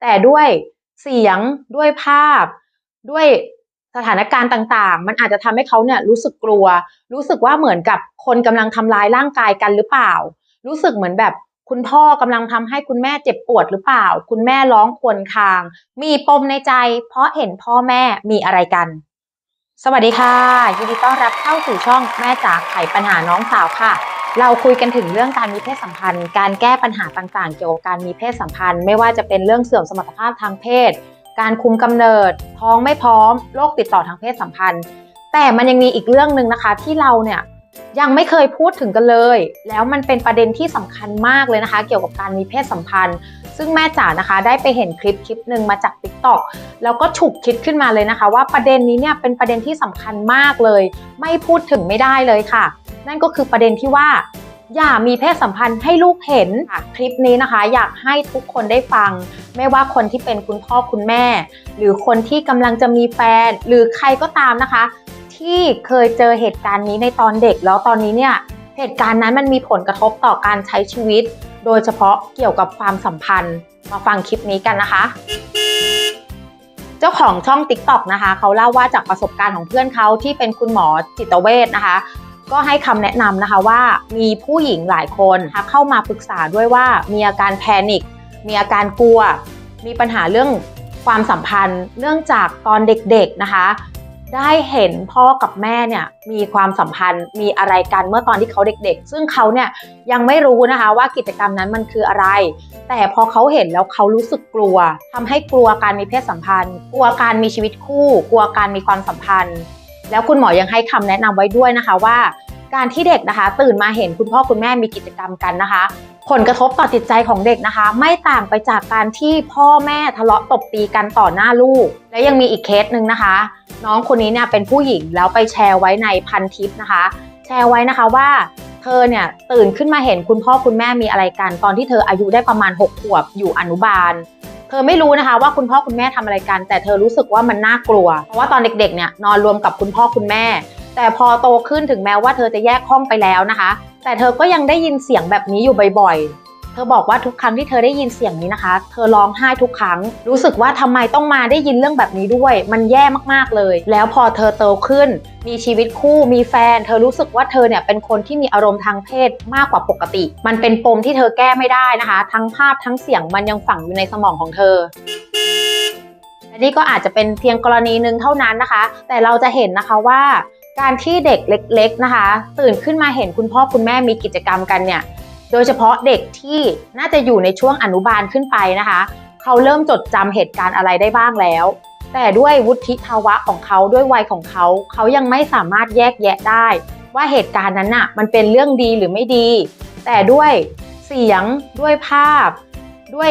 แต่ด้วยเสียงด้วยภาพ ด้วยสถานการณ์ต่างๆ มันอาจจะทำให้เขาเนี่ยรู้สึกกลัว รู้สึกว่าเหมือนกับคนกำลังทำร้ายร่างกายกันหรือเปล่า รู้สึกเหมือนแบบคุณพ่อกำลังทำให้คุณแม่เจ็บปวดหรือเปล่า คุณแม่ร้องควญคาง มีปมในใจ เพราะเห็นพ่อแม่มีอะไรกัน สวัสดีค่ะ ยินดีต้อนรับเข้าสู่ช่องแม่จ๋าไขปัญหาน้องสาวค่ะ เราคุยกันถึงเรื่องการมีเพศสัมพันธ์ การแก้ปัญหาต่างๆ เกี่ยวกับการมีเพศสัมพันธ์ ไม่ว่าจะเป็นเรื่องเสื่อมสมรรถภาพทางเพศ การคุมกำเนิด ท้องไม่พร้อม โรคติดต่อทางเพศสัมพันธ์ แต่มันยังมีอีกเรื่องหนึ่งนะคะที่เราเนี่ยยังไม่เคยพูดถึงกันเลย แล้วมันเป็นประเด็นที่สำคัญมากเลยนะคะ เกี่ยวกับการมีเพศสัมพันธ์ ซึ่งแม่จ๋านะคะได้ไปเห็นคลิปคลิปหนึ่งมาจาก t ิ k t o k แล้วก็ฉุกคิดขึ้นมาเลยนะคะ ว่าประเด็นนี้เนี่ยเป็นประเด็นที่สำคัญมากเลย ไม่พูดถึงไม่ได้เลยค่ะ นั่นก็คือประเด็นที่ว่า อย่ามีเพศสัมพันธ์ให้ลูกเห็นค่ะคลิปนี้นะคะ อยากให้ทุกคนได้ฟัง ไม่ว่าคนที่เป็นคุณพ่อคุณแม่ หรือคนที่กำลังจะมีแฟน หรือใครก็ตามนะคะ ที่เคยเจอเหตุการณ์นี้ในตอนเด็ก แล้วตอนนี้เนี่ยเหตุการณ์นั้นมันมีผลกระทบต่อการใช้ชีวิต โดยเฉพาะเกี่ยวกับความสัมพันธ์มาฟังคลิปนี้กันนะคะ เจ้าของช่อง TikTok นะคะเขาเล่าว่าจากประสบการณ์ของเพื่อนเขาที่เป็นคุณหมอจิตเวชนะคะ ก็ให้คำแนะนำนะคะว่ามีผู้หญิงหลายคนนะคะเข้ามาปรึกษาด้วยว่ามีอาการแพนิคมีอาการกลัว มีปัญหาเรื่องความสัมพันธ์เนื่องจากตอนเด็กๆนะคะ ได้เห็นพ่อกับแม่เนี่ยมีความสัมพันธ์มีอะไรกันเมื่อตอนที่เขาเด็กๆ ซึ่งเขาเนี่ยยังไม่รู้นะคะว่ากิจกรรมนั้นมันคืออะไร แต่พอเขาเห็นแล้วเขารู้สึกกลัวทำให้กลัวการมีเพศสัมพันธ์ กลัวการมีชีวิตคู่ กลัวการมีความสัมพันธ์ แล้วคุณหมอยังให้คำแนะนำไว้ด้วยนะคะว่า การที่เด็กนะคะ ตื่นมาเห็นคุณพ่อคุณแม่มีกิจกรรมกันนะคะ ผลกระทบต่อจิตใจของเด็กนะคะ ไม่ต่างไปจากการที่พ่อแม่ทะเลาะตบตีกันต่อหน้าลูก และยังมีอีกเคสหนึ่งนะคะ น้องคนนี้เนี่ยเป็นผู้หญิงแล้วไปแชร์ไว้ในพันทิปนะคะ แชร์ไว้นะคะว่าเธอเนี่ยตื่นขึ้นมาเห็นคุณพ่อคุณแม่มีอะไรกันตอนที่เธออายุได้ประมาณ 6 ขวบอยู่อนุบาล เธอไม่รู้นะคะว่าคุณพ่อคุณแม่ทำอะไรกัน แต่เธอรู้สึกว่ามันน่ากลัว เพราะว่าตอนเด็กๆเนี่ยนอนรวมกับคุณพ่อคุณแม่ แต่พอโตขึ้นถึงแม้ว่าเธอจะแยกห้องไปแล้วนะคะ แต่เธอก็ยังได้ยินเสียงแบบนี้อยู่บ่อยๆ เธอบอกว่าทุกครั้งที่เธอได้ยินเสียงนี้นะคะ เธอร้องไห้ทุกครั้ง รู้สึกว่าทำไมต้องมาได้ยินเรื่องแบบนี้ด้วย มันแย่มากๆเลย แล้วพอเธอโตขึ้น มีชีวิตคู่มีแฟน เธอรู้สึกว่าเธอเนี่ยเป็นคนที่มีอารมณ์ทางเพศมากกว่าปกติ มันเป็นปมที่เธอแก้ไม่ได้นะคะ ทั้งภาพทั้งเสียงมันยังฝังอยู่ในสมองของเธอและนี่ก็อาจจะเป็นเพียงกรณีหนึ่งเท่านั้นนะคะ แต่เราจะเห็นนะคะว่า การที่เด็กเล็กๆนะคะ ตื่นขึ้นมาเห็นคุณพ่อคุณแม่มีกิจกรรมกันเนี่ยโดยเฉพาะเด็กที่น่าจะอยู่ในช่วงอนุบาลขึ้นไปนะคะ เขาเริ่มจดจำเหตุการณ์อะไรได้บ้างแล้ว แต่ด้วยวุฒิภาวะของเขาด้วยวัยของเขา เขายังไม่สามารถแยกแยะได้ ว่าเหตุการณ์นั้นน่ะมันเป็นเรื่องดีหรือไม่ดี แต่ด้วยเสียงด้วยภาพ ด้วย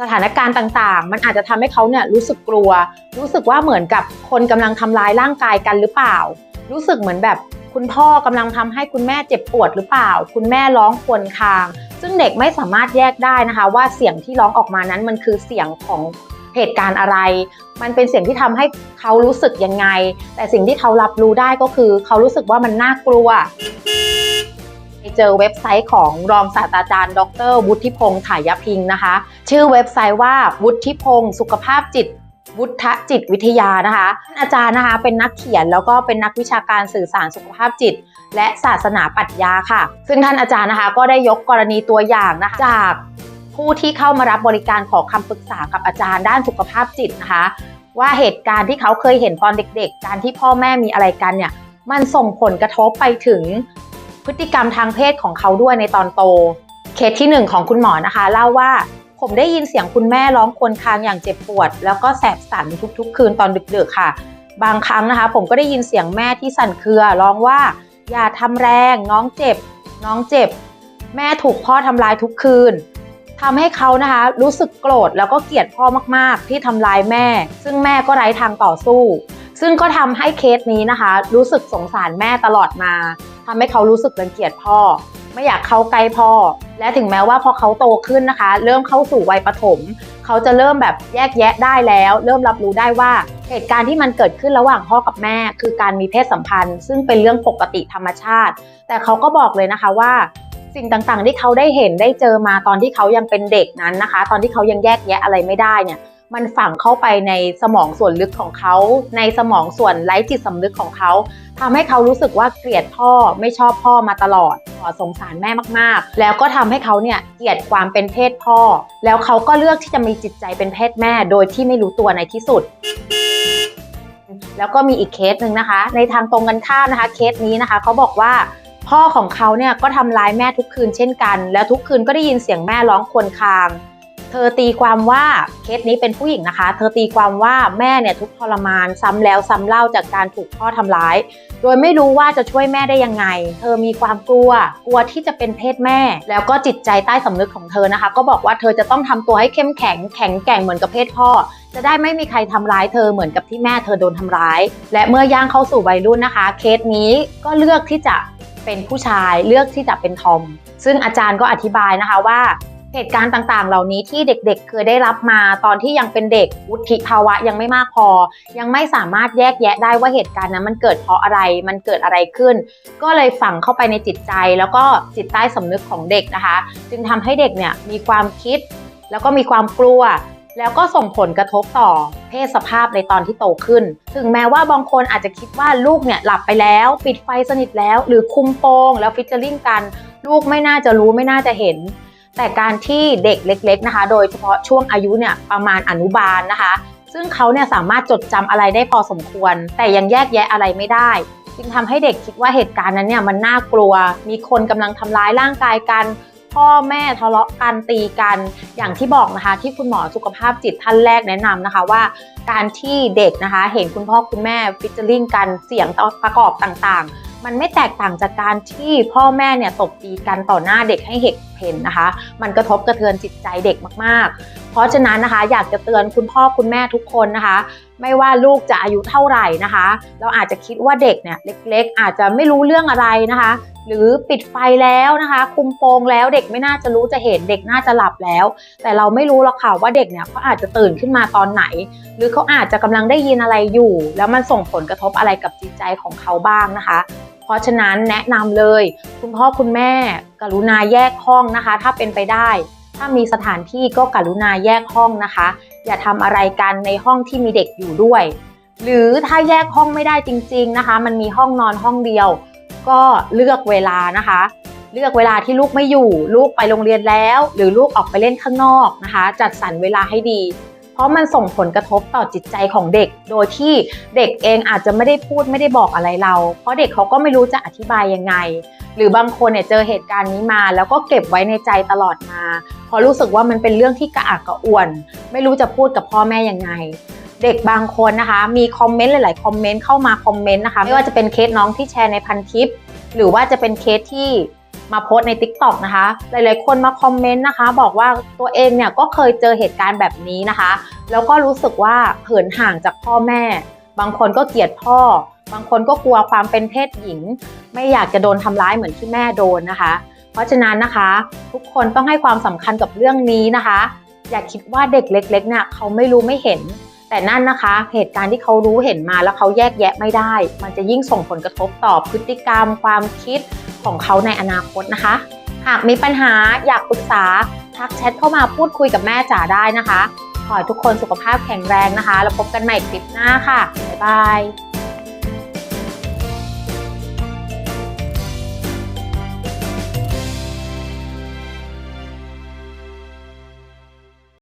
สถานการณ์ต่างๆ มันอาจจะทำให้เขาเนี่ยรู้สึกกลัว รู้สึกว่าเหมือนกับคนกำลังทำร้ายร่างกายกันหรือเปล่า รู้สึกเหมือนแบบคุณพ่อกำลังทำให้คุณแม่เจ็บปวดหรือเปล่า คุณแม่ร้องควญคาง ซึ่งเด็กไม่สามารถแยกได้นะคะ ว่าเสียงที่ร้องออกมานั้นมันคือเสียงของเหตุการณ์อะไร มันเป็นเสียงที่ทำให้เขารู้สึกยังไง แต่สิ่งที่เขารับรู้ได้ก็คือ เขารู้สึกว่ามันน่ากลัวไปเจอเว็บไซต์ของรองศาสตราจารย์ ดรวุฒิพงษ์ถ่ายพิงค์นะคะ ชื่อเว็บไซต์ว่าวุฒิพงษ์สุขภาพจิต วุฒจิตวิทยานะคะท่านอาจารย์นะคะเป็นนักเขียนแล้วก็เป็นนักวิชาการสื่อสารสุขภาพจิต และศาสนาปรัชญาค่ะ ซึ่งท่านอาจารย์นะคะก็ได้ยกกรณีตัวอย่างนะคะจากผู้ที่เข้ามารับบริการขอคำปรึกษากับอาจารย์ด้านสุขภาพจิตนะคะ ว่าเหตุการณ์ที่เขาเคยเห็นตอนเด็ก ๆ การที่พ่อแม่มีอะไรกันเนี่ยมันส่งผลกระทบไปถึงพฤติกรรมทางเพศของเขาด้วยในตอนโต เคสที่หนึ่งของคุณหมอนะคะ เล่าว่า ผมได้ยินเสียงคุณแม่ร้องควญคางอย่างเจ็บปวด แล้วก็แสบสันทุกๆ คืนตอนดึกๆค่ะ บางครั้งนะคะ ผมก็ได้ยินเสียงแม่ที่สั่นเครือร้องว่าอย่าทำแรงน้องเจ็บ น้องเจ็บ แม่ถูกพ่อทำร้ายทุกคืนทำให้เขานะคะรู้สึกโกรธแล้วก็เกลียดพ่อมากๆ ที่ทำร้ายแม่ ซึ่งแม่ก็ไร้ทางต่อสู้ ซึ่งก็ทำให้เคสนี้นะคะ รู้สึกสงสารแม่ตลอดมาทำให้เขารู้สึกรังเกียจพ่อ ไม่อยากเข้าใกล้พ่อ และถึงแม้ว่าพอเขาโตขึ้นนะคะ เริ่มเข้าสู่วัยประถม เขาจะเริ่มแบบแยกแยะได้แล้ว เริ่มรับรู้ได้ว่าเหตุการณ์ที่มันเกิดขึ้นระหว่างพ่อกับแม่ คือการมีเพศสัมพันธ์ ซึ่งเป็นเรื่องปกติธรรมชาติ แต่เขาก็บอกเลยนะคะว่า สิ่งต่างๆ ที่เขาได้เห็นได้เจอมาตอนที่เขายังเป็นเด็กนั้นนะคะ ตอนที่เขายังแยกแยะอะไรไม่ได้เนี่ย มันฝังเข้าไปในสมองส่วนลึกของเขา ในสมองส่วนไร้จิตสำนึกของเขาทำให้เขารู้สึกว่าเกลียดพ่อไม่ชอบพ่อมาตลอดขอสงสารแม่มากๆ แล้วก็ทำให้เขาเนี่ยเกลียดความเป็นเพศพ่อ แล้วเขาก็เลือกที่จะมีจิตใจเป็นเพศแม่ โดยที่ไม่รู้ตัวในที่สุดแล้วก็มีอีกเคสหนึ่งนะคะ ในทางตรงกันข้ามนะคะ เคสนี้นะคะเขาบอกว่าพ่อของเขาเนี่ยก็ทำร้ายแม่ทุกคืนเช่นกัน แล้วทุกคืนก็ได้ยินเสียงแม่ร้องควญคาง เธอตีความว่าเคสนี้เป็นผู้หญิงนะคะ เธอตีความว่าแม่เนี่ยทุกทรมานซ้ำแล้วซ้ำเล่าจากการถูกพ่อทำร้าย โดยไม่รู้ว่าจะช่วยแม่ได้ยังไง เธอมีความกลัว กลัวที่จะเป็นเพศแม่ แล้วก็จิตใจใต้สำนึกของเธอนะคะ ก็บอกว่าเธอจะต้องทำตัวให้เข้มแข็งแข็งแกร่งเหมือนกับเพศพ่อจะได้ไม่มีใครทำร้ายเธอเหมือนกับที่แม่เธอโดนทำร้าย และเมื่อย่างเข้าสู่วัยรุ่นนะคะ เคสนี้ก็เลือกที่จะเป็นผู้ชายเลือกที่จะเป็นทอม ซึ่งอาจารย์ก็อธิบายนะคะว่า เหตุการณ์ต่างๆ เหล่านี้ที่เด็กๆ เคยได้รับมาตอนที่ยังเป็นเด็กวุฒิภาวะยังไม่มากพอ ยังไม่สามารถแยกแยะได้ว่าเหตุการณ์นั้นมันเกิดเพราะอะไรมันเกิดอะไรขึ้น ก็เลยฝังเข้าไปในจิตใจแล้วก็จิตใต้สำนึกของเด็กนะคะ จึงทำให้เด็กเนี่ยมีความคิด แล้วก็มีความกลัว แล้วก็ส่งผลกระทบต่อเพศสภาพในตอนที่โตขึ้น ถึงแม้ว่าบางคนอาจจะคิดว่าลูกเนี่ยหลับไปแล้ว ปิดไฟสนิทแล้ว หรือคุมโปง แล้วฟิชเจอริงกัน ลูกไม่น่าจะรู้ไม่น่าจะเห็น แต่การที่เด็กเล็ก ๆนะคะ โดยเฉพาะช่วงอายุเนี่ยประมาณอนุบาลนะคะ ซึ่งเขาเนี่ยสามารถจดจำอะไรได้พอสมควร แต่ยังแยกแยะอะไรไม่ได้ จึงทำให้เด็กคิดว่าเหตุการณ์นั้นเนี่ยมันน่ากลัว มีคนกำลังทำร้ายร่างกายกันพ่อแม่ทะเลาะกันตีกันอย่างที่บอกนะคะ ที่คุณหมอสุขภาพจิตท่านแรกแนะนำนะคะว่า การที่เด็กนะคะ เห็นคุณพ่อคุณแม่ฟิชเจอริงกันเสียงประกอบต่างๆ มันไม่แตกต่างจากการที่พ่อแม่เนี่ยตบตีกันต่อหน้าเด็กให้เห็นเห็นนะคะ มันกระทบกระเทือนจิตใจเด็กมากๆ เพราะฉะนั้นนะคะอยากจะเตือนคุณพ่อคุณแม่ทุกคนนะคะ ไม่ว่าลูกจะอายุเท่าไหร่นะคะ เราอาจจะคิดว่าเด็กเนี่ยเล็ก ๆ อาจจะไม่รู้เรื่องอะไรนะคะ หรือปิดไฟแล้วนะคะ คุมโปงแล้วเด็กไม่น่าจะรู้จะเห็นเด็กน่าจะหลับแล้ว แต่เราไม่รู้หรอกค่ะว่าเด็กเนี่ยเขาอาจจะตื่นขึ้นมาตอนไหน หรือเขาอาจจะกำลังได้ยินอะไรอยู่ แล้วมันส่งผลกระทบอะไรกับจิตใจของเขาบ้างนะคะ ราะฉะนั้นแนะนำเลย คุณพ่อคุณแม่ กรุณาแยกห้องนะคะ ถ้าเป็นไปได้ ถ้ามีสถานที่ก็กรุณาแยกห้องนะคะ อย่าทำอะไรกันในห้องที่มีเด็กอยู่ด้วย หรือถ้าแยกห้องไม่ได้จริง ๆนะคะ มันมีห้องนอนห้องเดียว ก็เลือกเวลานะคะ เลือกเวลาที่ลูกไม่อยู่ ลูกไปโรงเรียนแล้ว หรือลูกออกไปเล่นข้างนอกนะคะ จัดสรรเวลาให้ดี ราะมันส่งผลกระทบต่อจิตใจของเด็ก โดยที่เด็กเองอาจจะไม่ได้พูดไม่ได้บอกอะไรเรา เพราะเด็กเขาก็ไม่รู้จะอธิบายยังไง หรือบางคนเนี่ยเจอเหตุการณ์นี้มา แล้วก็เก็บไว้ในใจตลอดมาเพราะรู้สึกว่ามันเป็นเรื่องที่กระอักกระอ่วน ไม่รู้จะพูดกับพ่อแม่ยังไงเด็กบางคนนะคะมีคอมเมนต์หลาย ๆ คอมเมนต์เข้ามาคอมเมนต์นะคะไม่ว่าจะเป็นเคสน้องที่แชร์ในพันทิป หรือว่าจะเป็นเคสที่ มาโพสใน t ิ k t o k นะคะ หลายๆ คนมาคอมเมนต์นะคะ บอกว่าตัวเองเนี่ยก็เคยเจอเหตุการณ์แบบนี้นะคะ แล้วก็รู้สึกว่าเหินห่างจากพ่อแม่ บางคนก็เกลียดพ่อ บางคนก็กลัวความเป็นเพศหญิง ไม่อยากจะโดนทำร้ายเหมือนที่แม่โดนนะคะ เพราะฉะนั้นนะคะ ทุกคนต้องให้ความสำคัญกับเรื่องนี้นะคะ อย่าคิดว่าเด็กเล็กๆเนี่ยเขาไม่รู้ไม่เห็นแต่นั่นนะคะ เหตุการณ์ที่เขารู้เห็นมาแล้วเขาแยกแยะไม่ได้ มันจะยิ่งส่งผลกระทบต่อพฤติกรรม ความคิด ของเขาในอนาคตนะคะ หากมีปัญหาอยากปรึกษาทักแชทเข้ามาพูดคุยกับแม่จ๋าได้นะคะ ขอให้ทุกคนสุขภาพแข็งแรงนะคะ แล้วพบกันใหม่คลิปหน้าค่ะ บ๊ายบาย